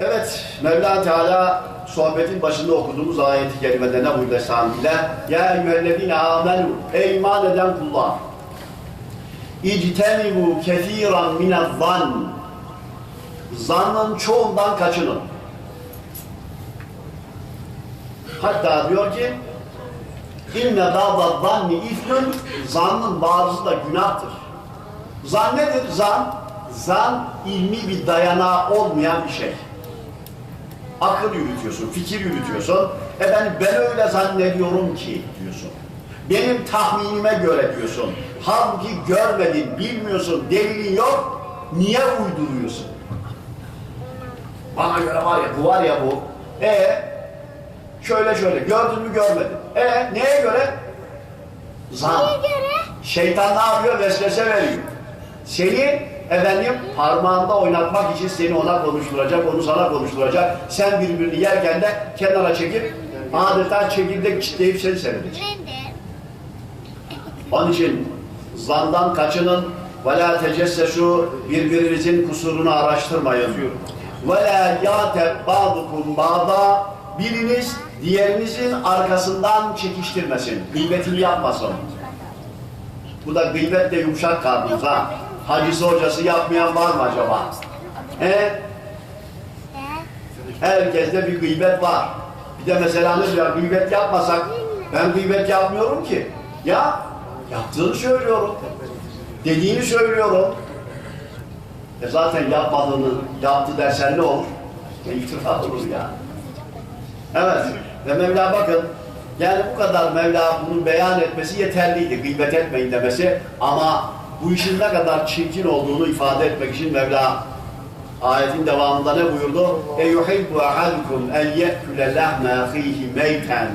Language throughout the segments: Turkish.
Evet, Mevla Teala sohbetin başında okuduğumuz ayeti kerimede ne buyurdu Estağfirullah? Ya eyyühellezine amenu, ey iman eden kullar. İctenibu kethiran minezzan. Zannın çoğundan kaçının. Hatta diyor ki İnne dâda zanni ifnün zannın bazısı da günahtır. Zan nedir? Zan, zan ilmi bir dayanağı olmayan bir şey. Akıl yürütüyorsun, fikir yürütüyorsun. Efendim ben öyle zannediyorum ki diyorsun. Benim tahminime göre diyorsun. Halbuki görmedin, bilmiyorsun, delilin yok. Niye uyduruyorsun? Bana göre var ya, bu var ya bu. E şöyle şöyle, gördün mü görmedin. E neye göre? Zan. Neye göre? Şeytan ne yapıyor? Vesvese veriyor. Seni efendim parmağında oynatmak için seni ona konuşturacak, onu sana konuşturacak. Sen birbirini yerken de kenara çekip adeta çekirdek çitleyip seni seyredecek. Onun için zandan kaçının ve la tecessesu birbirinizin kusurunu araştırmayın. Ve la yâte bâdukum bâda biriniz diğerinizin arkasından çekiştirmesin. Gıybetini yapmasın. Bu da gıybet de yumuşak kaldınız ha. Hacısı hocası yapmayan var mı acaba? He? Herkeste bir gıybet var. Bir de mesela ne diyor? Gıybet yapmasak ben gıybet yapmıyorum ki. Ya yaptığını söylüyorum. Dediğini söylüyorum. E zaten yapmadığını yaptı dersen ne olur? E iftira olur ya. Evet. Ve Mevla bakın yani bu kadar Mevla bunu beyan etmesi yeterliydi. Gıybet etmeyin demesi ama bu işin ne kadar çirkin olduğunu ifade etmek için Mevla ayetin devamında ne buyurdu? Yuhibbu ahadukum en ye'kule lahme ahihi meyten.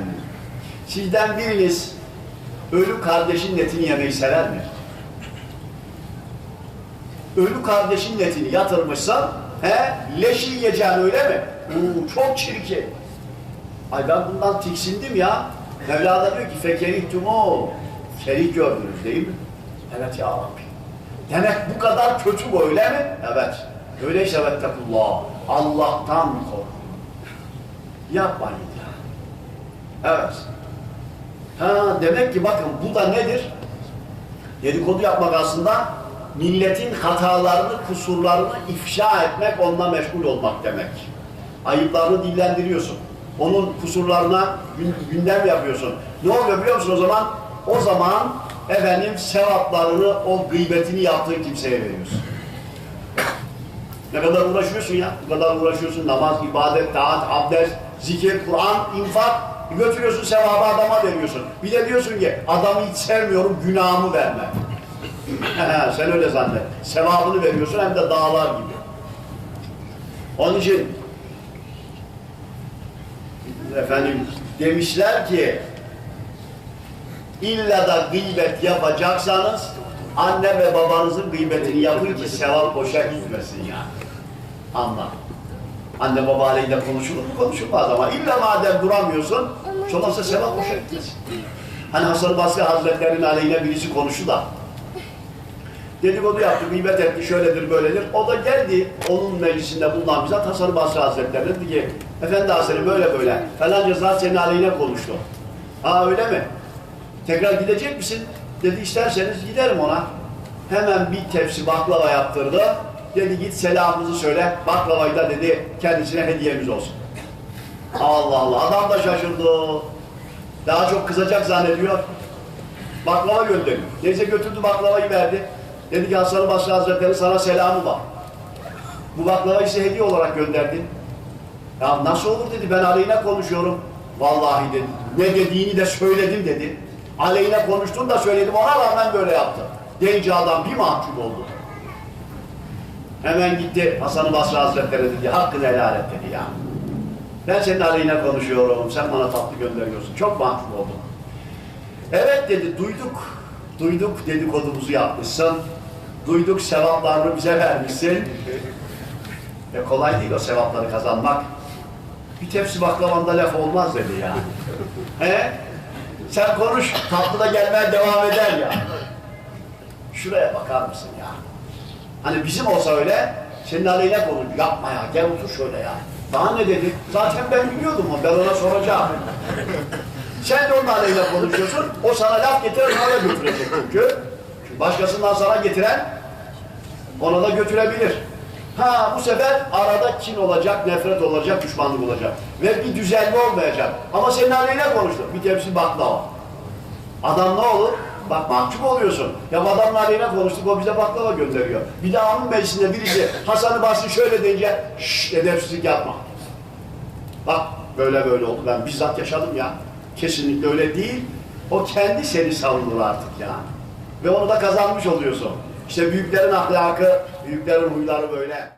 Sizden biriniz ölü kardeşin etini yemeyi sever mi? Ölü kardeşin etini yatırmışsan he, leşi yiyeceksin öyle mi? Oo, çok çirkin. Ay ben bundan tiksindim ya. Mevla da diyor ki fekerihtumu. Kerih gördünüz değil mi? Evet ya Rabbi. Demek bu kadar kötü bu öyle mi? Evet. Öyleyse vettekullah. Allah'tan korkun. Yapmayın ya. Evet. Ha demek ki bakın bu da nedir? Dedikodu yapmak aslında milletin hatalarını, kusurlarını ifşa etmek, onunla meşgul olmak demek. Ayıplarını dillendiriyorsun. Onun kusurlarına gün- gündem yapıyorsun. Ne oluyor biliyor musun o zaman? O zaman efendim sevaplarını, o gıybetini yaptığın kimseye veriyorsun. Ne kadar uğraşıyorsun ya? Bu kadar uğraşıyorsun. Namaz, ibadet, taat, abdest, zikir, Kur'an, infak. Götürüyorsun sevabı adama veriyorsun. Bir de diyorsun ki adamı hiç sevmiyorum günahımı verme. Sen öyle zannet. Sevabını veriyorsun hem de dağlar gibi. Onun için efendim demişler ki illa da gıybet yapacaksanız anne ve babanızın gıybetini yapın ki sevap boşa gitmesin ya. Anla. Anne baba aleyhinde konuşulur mu? Konuşulmaz ama illa madem duramıyorsun olmazsa sevap boşa gitmesin. Hani Hasan Basri Hazretleri'nin aleyhine birisi konuştu da dedikodu yaptı, gıybet etti, şöyledir, böyledir. O da geldi, onun meclisinde bulunan bizzat Hasan Basri Hazretleri dedi ki, Efendi Hazretleri böyle böyle, falanca zat senin aleyhine konuştu. Ha öyle mi? Tekrar gidecek misin? Dedi isterseniz giderim ona. Hemen bir tepsi baklava yaptırdı. Dedi git selamımızı söyle, baklavayı da dedi kendisine hediyemiz olsun. Allah Allah, adam da şaşırdı. Daha çok kızacak zannediyor. Baklava gönderiyor. Neyse götürdü baklavayı verdi. Dedi ki Hasan Basri Hazretleri sana selamı var. Bu baklavayı size hediye olarak gönderdi. Ya nasıl olur dedi ben aleyhine konuşuyorum. Vallahi dedi. Ne dediğini de söyledim dedi. Aleyhine konuştun da söyledim ona rağmen böyle yaptı. Deyince adam bir mahcup oldu. Hemen gitti Hasan Basri Hazretleri dedi hakkını helal et dedi ya. Ben senin aleyhine konuşuyorum. Sen bana tatlı gönderiyorsun. Çok mahcup oldum. Evet dedi duyduk. Duyduk dedikodumuzu yapmışsın. Duyduk sevaplarını bize vermişsin. E kolay değil o sevapları kazanmak. Bir tepsi baklavanda laf olmaz dedi ya. He? Sen konuş, tatlı da gelmeye devam eder ya. Şuraya bakar mısın ya? Hani bizim olsa öyle, senin aleyhine konuş. Yapma ya, gel otur şöyle ya. Daha ne dedi? Zaten ben biliyordum o, ben ona soracağım. Sen de onun aleyhine konuşuyorsun, o sana laf getiren ona da götürecek. Çünkü başkasından sana getiren ona da götürebilir. Ha bu sefer arada kin olacak, nefret olacak, düşmanlık olacak. Ve bir düzenli olmayacak. Ama senin aleyhine konuştu. Bir tepsi baklava. Adam ne olur? Bak mahcup oluyorsun. Ya bu adamın aleyhine konuştuk, o bize baklava gönderiyor. Bir de anın meclisinde birisi Hasan-ı Basri şöyle deyince şşş edepsizlik yapma. Bak böyle böyle oldu. Ben bizzat yaşadım ya. Kesinlikle öyle değil. O kendi seni savunur artık yani. Ve onu da kazanmış oluyorsun. İşte büyüklerin ahlakı, büyüklerin huyları böyle.